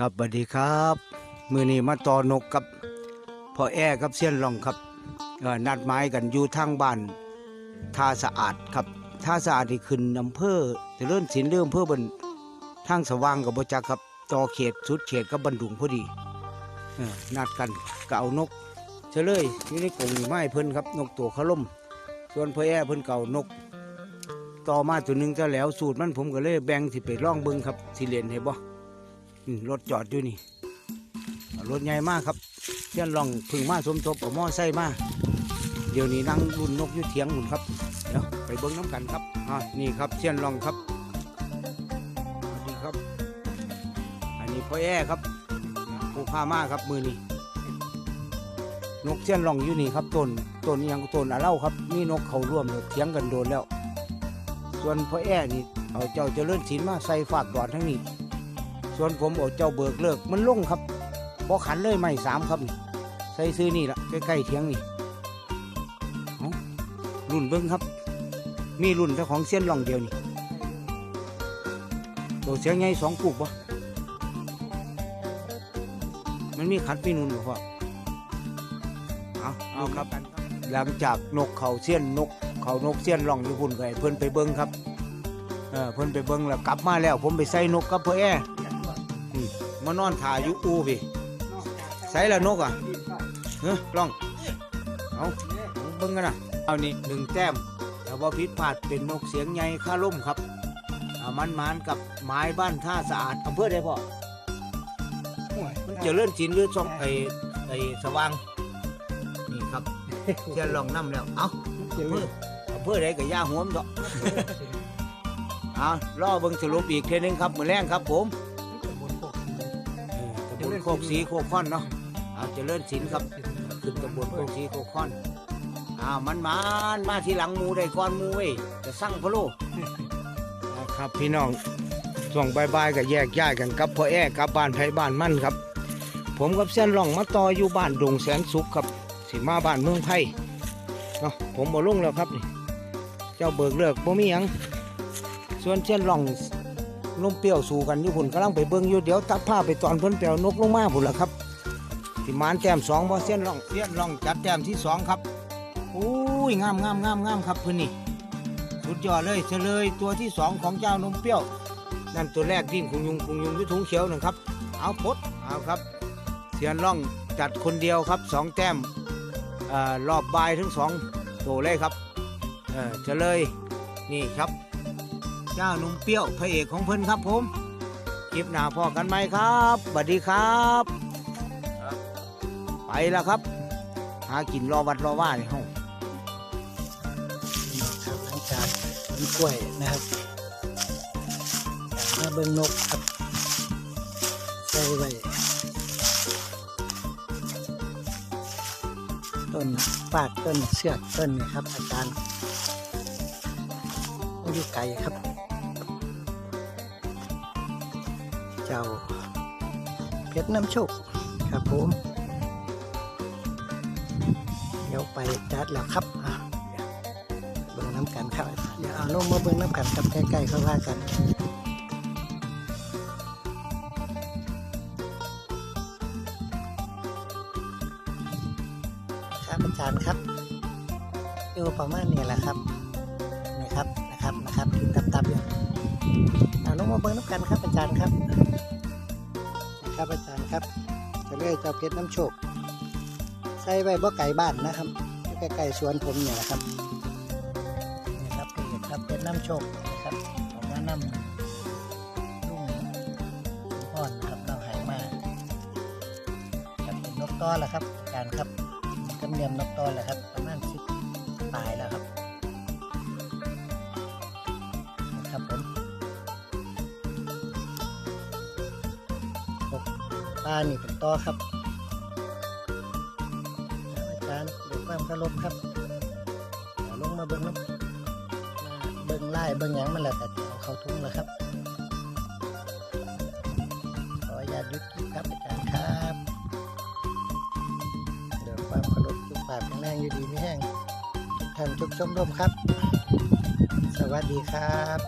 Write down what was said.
ครับสวัสดีครับ มือนี้มาต่อนกกับพ่อแอ้กับเสี้ยนลองครับนัดหมายกันอยู่ทางบ้านท่าสะอาดครับท่าสะอาดที่ขึ้นอำเภอเจริญศิลป์เรื่องอำเภอบนทางสว่างกับบจักครับต่อเขตสุดเขตกับบันดุงพอดีอนัดกันก็เอานกเฉลยอยู่ในกรงนี่ไม้เพิ่นครับ นกตัวขล่มส่วนพ่อแอ้เพิ่นเก่านก ต่อมาตัวหนึงจะแล้วสูตรมันผมก็เลยแบ่งสิไปล่องเบิ่งครับสิเรียนให้บ่อืม รถจอดอยู่นี่รถใหญ่มากครับเพื่อนลองพึ่งมาสมทบเอาหม้อไส้มาเดี๋ยวนี้นั่งรุ่นนกยู่เถียงหุ่นครับเดี๋ยวไปเบิ้งน้ำกันครับอ่านี่ครับเชียนลองครับสวัสดีครับ อันนี้พ่อแอ้ครับผู้พามาครับมือนี้นกเชียนลองอยู่นี่ครับต้นต้นยังต้นอะเล่าครับนี่นกเขาร่วมเลยเถียงกันโดนแล้ว ส่วนพ่อแอ้นี่เอาเจ้าเจริญศิลมาใส่ฝากดอดทั้งนี้ ส่วนผมเอาเจ้าเบิกเลิกมันลงครับบอขันเลยไม่สามครับ ใส่ซื้อนี่ละใกล้ๆเทียงนี่รุ่นเบิ้งครับ มีรุ่นเจ้าของเส้นล่องเดียวนี่ตัวเสียงไงสองกูกบ่มันมีขัดมีนุ่นบ่พ่อเอาเอาครับหลังจากนกเขาเสี้ยนนก เขานกเสี้ยนล่องอยู่พุ่นก็ให้เพิ่อนไปเบิ้งครับเออเพิ่อนไปเบิ้งแล้วกลับมาแล้ว ผมไปใส่นกกับเพื่อแอ มานอนถ่ายอยู่อูพี่ใส่ละนกอะเฮ้ยกล้องเอาเอาเบิ่งกันนะเอานี่หนึ่งแต้มแต่ว่าพิษพลาดเป็นนกเสียงใหญ่ค่าล่มครับเอามันมานกับไม้บ้านท่าสะอาดอำเภอได้พ่อมันเจะเลื่อนจินหรือช่องไอ้ไอ้สว่างนี่ครับเชียนลองน้ำแล้วเอาอำเภออำเภอใดกับย่าหัวมนเถอะเอาล่อเบิ่งสรุปอีกเทีนึงครับมือแรงครับผมเออตำบล โคกสีโคกค้อนเนาะเอาเจริญศิลป์ครับขึ้นตำบลโคกสีโคกค้อนอ้าวมันมานมาทีหลังหมูได้ก่อนหมูเว้ยจะสั่งพะโลครับพี่น้องช่วงบายๆก็แยกย้ายกันกับพ่อแอ้กับบ้านไผ่บ้านมั่นครับ ผมกับเส้นล่องมาต่ออยู่บ้านดงแสนสุขครับสิมาบ้านเมืองไผ่เนาะผมบ่ลงแล้วครับนี่เจ้าเบิกเลิกบ่มีหยังส่วนเส้นล่อง นมเปรี้ยวสู่กันอยู่พุ่นกำลังไปเบิ่งอยู่เดี๋ยวตัดผ้าไปตอนเพิ่นแปลวนกลงมาพุ่นละครับที่มานแต้มสองบ่เส้นร่องเส้นร่องจัดแต้มที่สองครับอุ้ยงามงามงามงามครับเพิ่นนี่สุดยอดเลยเฉลยตัวที่สองของเจ้านมเปรี้ยวนั่นตัวแรกดิ้นคุงยุงคุงยุงอยู่ถุงเขียวหนึ่งครับ เอาพดเอาครับเสียนร่องจัดคนเดียวครับสองแต้มเอ่อรอบบายทั้งสองตัวเลยครับเออเฉลยนี่ครับ เจ้าหนุ่มเปรี้ยวพระเอกของเพิ่นครับผม คลิปหน้าพอกันไหมครับสวัสดีครับไปแล้วครับ หากินรอวัดรอว่าในห้องครับหลังจากกินกล้วยนะครับมาเบิ่งนกครับใส่ไว้ต้นปากต้นเสือกต้นนี่ครับอาจารย์อยู่ไกลครับ เจ้าเพชรน้ำโชคครับผมเดี๋ยวไปจัดแล้วครับเบิ่งน้ำกันครับเดี๋ยวเอาลงมาเบิ่งน้ำกันครับใกล้ๆเขาว่ากันครับอาจารย์ครับอยู่ประมาณนี้แหละครับนี่ครับนะครับนะครับที่ตับๆอยู่ เอาลงมาเบิ่งน้ำกันครับอาจารย์ครับนะครับอาจารย์ครับจะเลื่อยเจ้าเพชรน้ำโชค ใส่ไว้บ่ไก่บ้านนะครับอยู่ใกล้ๆสวนผมเนี่ยแหละครับนี่ครับนี่ครับเป็นน้ำโชคนะครับของน้านำลุ่งพ่อนครับเราหายมาครับเป็นนกต้อแหละครับอาจารย์ครับกำเนียมนกต้อแหละครับประมาณสิบปลายแล้วครับ ปลานี่เป็นต้อครับอาจารย์เด็กความเคารพครับลงมาเบิ่งน้ำเบิ่งไล่เบิ่งยังมันแหละแต่เอาเขาทุ่งแล้วครับขออนุญาตหยุดคลิครับอาจารย์ครับเดี๋ยวความเคารพทุกภาพแข็งแรงอยู่ดีไม่แห้งท่านทุกชมรมครับ สวัสดีครับ